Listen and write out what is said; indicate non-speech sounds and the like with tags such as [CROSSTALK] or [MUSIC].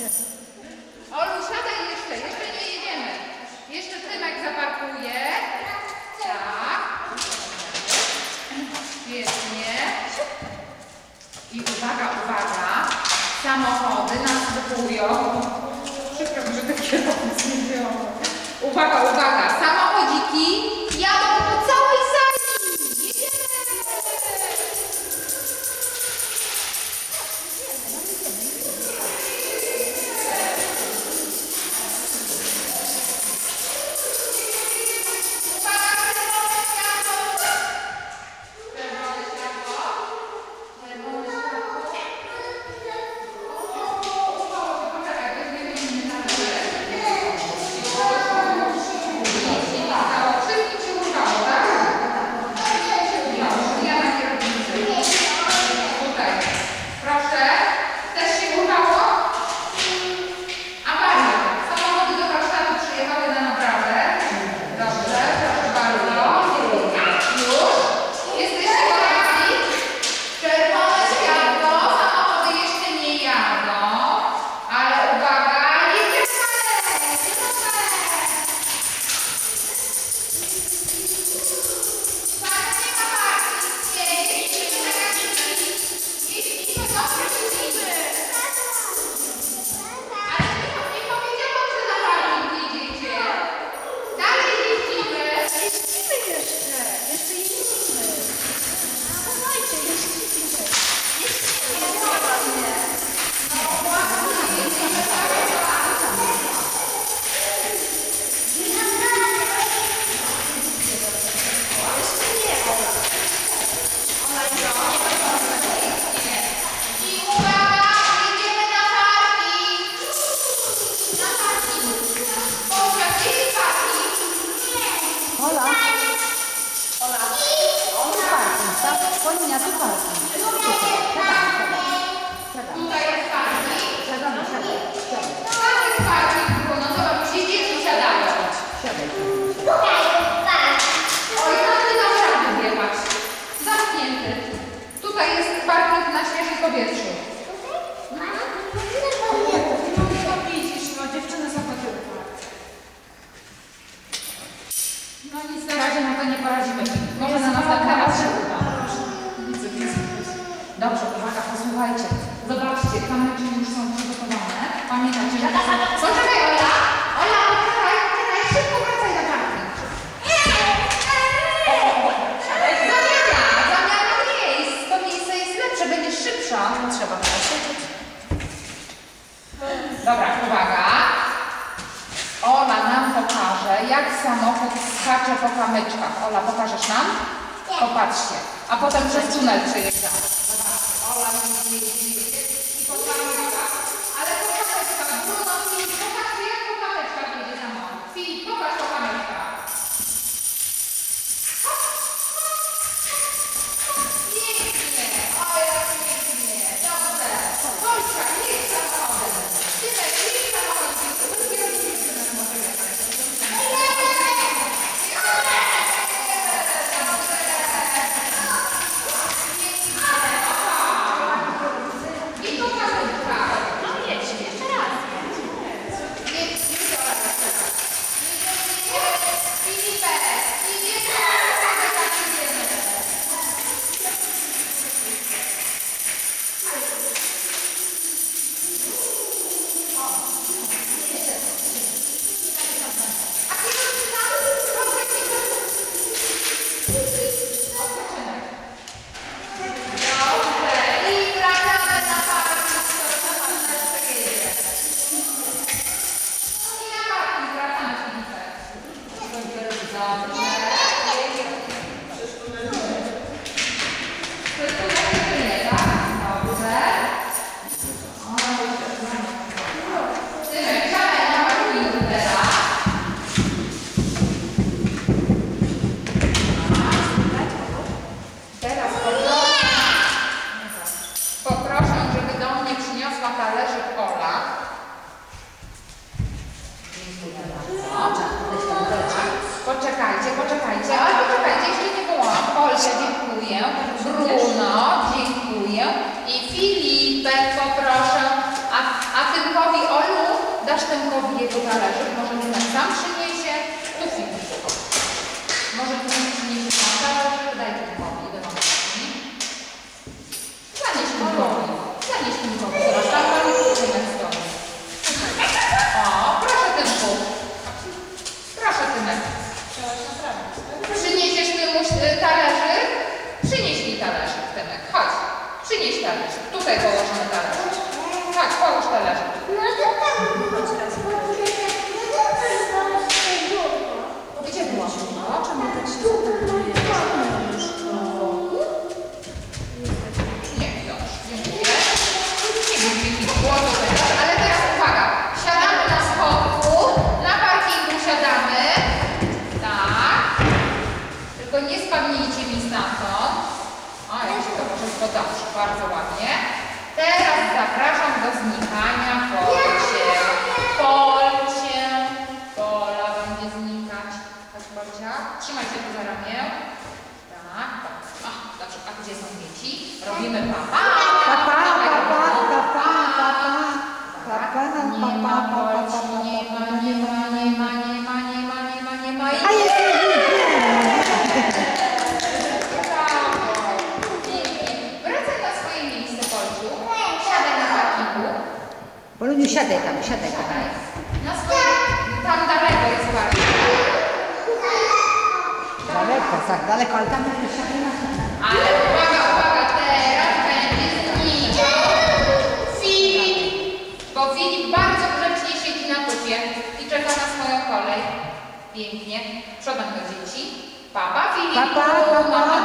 Olu, siadaj jeszcze, jeszcze nie jedziemy. Jeszcze Tymek zapakuje. Tak. Świetnie. I uwaga, uwaga. Samochody nas wykują. Przepraszam, że takie [LAUGHS] nie biorą. Uwaga, uwaga. Samochody Dobrze, uwaga, posłuchajcie. Zobaczcie, kamyczki już są przygotowane. Pamiętajcie, że... Poczekaj, Ola! Ola, poczekaj, szybko wracaj do karty. Zamiana, zamiana miejsc. To miejsce jest lepsze, będziesz szybsza. Dobra, uwaga jak samochód skacze po kamyczkach. Ola, pokażesz nam? Popatrzcie. A potem przez tunel przejeżdżamy. Ola, Bruno, dziękuję. I Filipek poproszę. A, a Tymkowi, Olu, dasz Tymkowi jego talerzyk, może mu sam przynieść? Boluniu, siadaj tam, siadaj kochanie. Na swoim, tam daleko jest bardziej. Daleko, tak, daleko, ale tam już siadaj na Ale Pięknie. Przodem do dzieci. papa, pa, Filipu. Pa, pa, pa, pa.